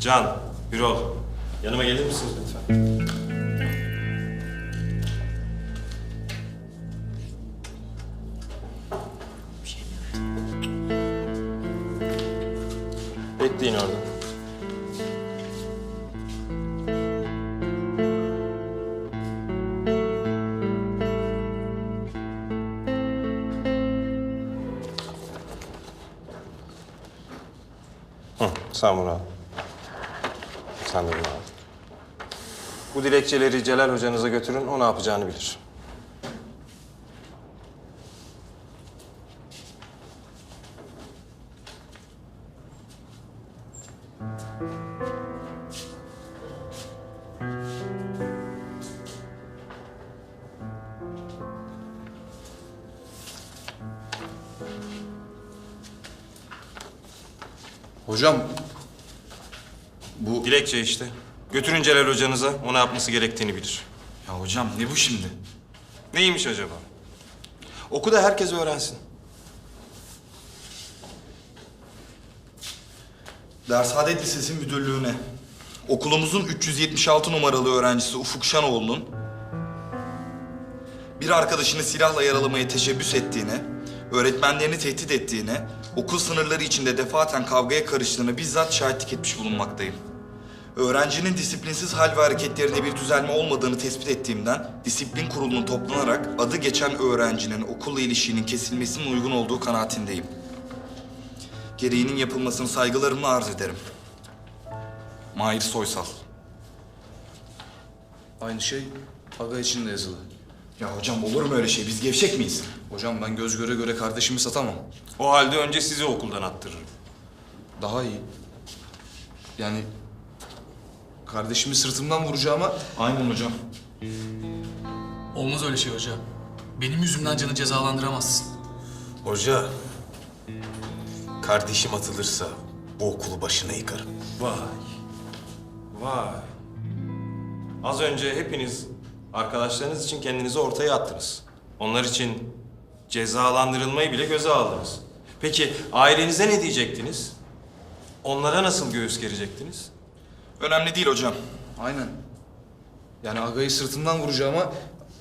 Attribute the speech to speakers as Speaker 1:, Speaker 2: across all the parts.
Speaker 1: Can, Birol. Yanıma gelir misiniz lütfen? Bekleyin orada. Hı, sen bunu. Sen de bunu. Bu dilekçeleri Celal hocanıza götürün, o ne yapacağını bilir.
Speaker 2: Hocam bu...
Speaker 1: Dilekçe işte. Götürün Celal hocanıza, o ne yapması gerektiğini bilir.
Speaker 2: Ya hocam ne bu şimdi?
Speaker 1: Neymiş acaba? Oku da herkes öğrensin.
Speaker 2: Dershaadet Lisesi Müdürlüğü'ne okulumuzun 376 numaralı öğrencisi Ufuk Şanoğlu'nun bir arkadaşını silahla yaralamaya teşebbüs ettiğine, öğretmenlerini tehdit ettiğine, okul sınırları içinde defaten kavgaya karıştığını bizzat şahitlik etmiş bulunmaktayım. Öğrencinin disiplinsiz hal ve hareketlerinde bir düzelme olmadığını tespit ettiğimden disiplin kurulunun toplanarak adı geçen öğrencinin okulla ilişiğinin kesilmesinin uygun olduğu kanaatindeyim. Gereğinin yapılmasını saygılarımla arz ederim. Mahir Soysal.
Speaker 3: Aynı şey aga için de yazılı.
Speaker 2: Ya hocam olur mu öyle şey? Biz gevşek miyiz?
Speaker 3: Hocam ben göz göre göre kardeşimi satamam.
Speaker 1: O halde önce sizi okuldan attırırım.
Speaker 3: Daha iyi. Yani kardeşimi sırtımdan vuracağıma
Speaker 2: Aynen hocam.
Speaker 4: Olmaz öyle şey hoca. Benim yüzümden canı cezalandıramazsın.
Speaker 5: Hoca, kardeşim atılırsa bu okulu başına yıkarım.
Speaker 1: Vay. Vay. Az önce hepiniz arkadaşlarınız için kendinizi ortaya attınız. Onlar için cezalandırılmayı bile göze aldınız. Peki ailenize ne diyecektiniz? Onlara nasıl göğüs gerecektiniz?
Speaker 2: Önemli değil hocam.
Speaker 3: aynen. Yani agayı sırtımdan vuracağıma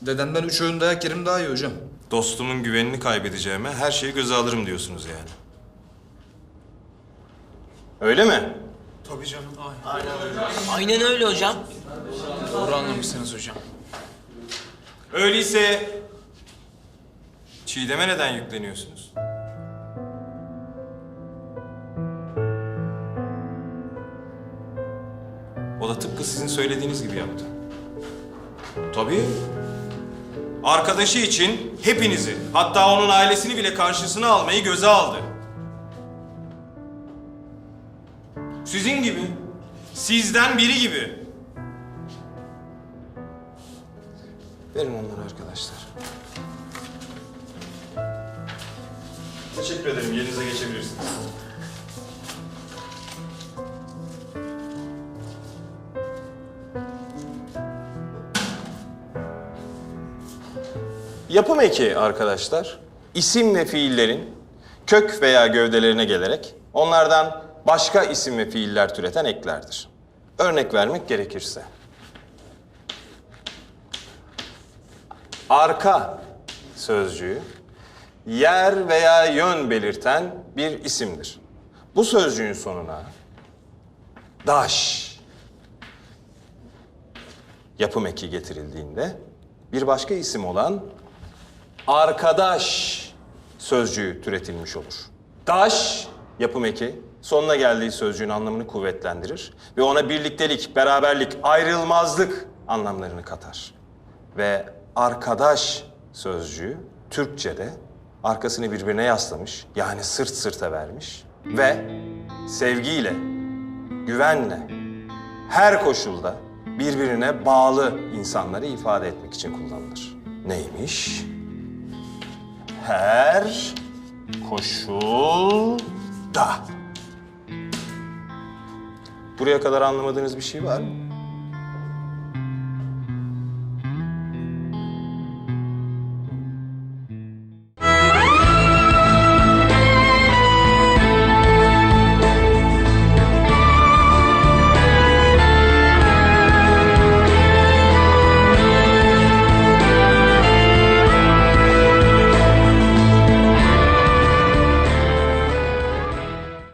Speaker 3: dedemden üç öğün dayak yerim daha iyi hocam.
Speaker 1: Dostumun güvenini kaybedeceğime her şeyi göze alırım diyorsunuz yani. Öyle mi?
Speaker 6: Aynen öyle hocam.
Speaker 4: Doğru anlamışsınız hocam.
Speaker 1: Öyleyse Çiğdem'e neden yükleniyorsunuz? O da tıpkı sizin söylediğiniz gibi yaptı. Tabii. Arkadaşı için hepinizi, hatta onun ailesini bile karşısına almayı göze aldı. Sizin gibi, sizden biri gibi. Verin onları arkadaşlar. Teşekkür ederim. Yerinize geçebilirsiniz. Yapım eki arkadaşlar, isim ve fiillerin kök veya gövdelerine gelerek onlardan başka isim ve fiiller türeten eklerdir. Örnek vermek gerekirse. Arka sözcüğü yer veya yön belirten bir isimdir. Bu sözcüğün sonuna daş yapım eki getirildiğinde bir başka isim olan arkadaş sözcüğü türetilmiş olur. Daş yapım eki sonuna geldiği sözcüğün anlamını kuvvetlendirir ve ona birliktelik, beraberlik, ayrılmazlık anlamlarını katar. Ve arkadaş sözcüğü Türkçe'de arkasını birbirine yaslamış yani sırt sırta vermiş ve sevgiyle, güvenle, her koşulda birbirine bağlı insanları ifade etmek için kullanılır. Neymiş? Her koşulda. Buraya kadar anlamadığınız bir şey var mı?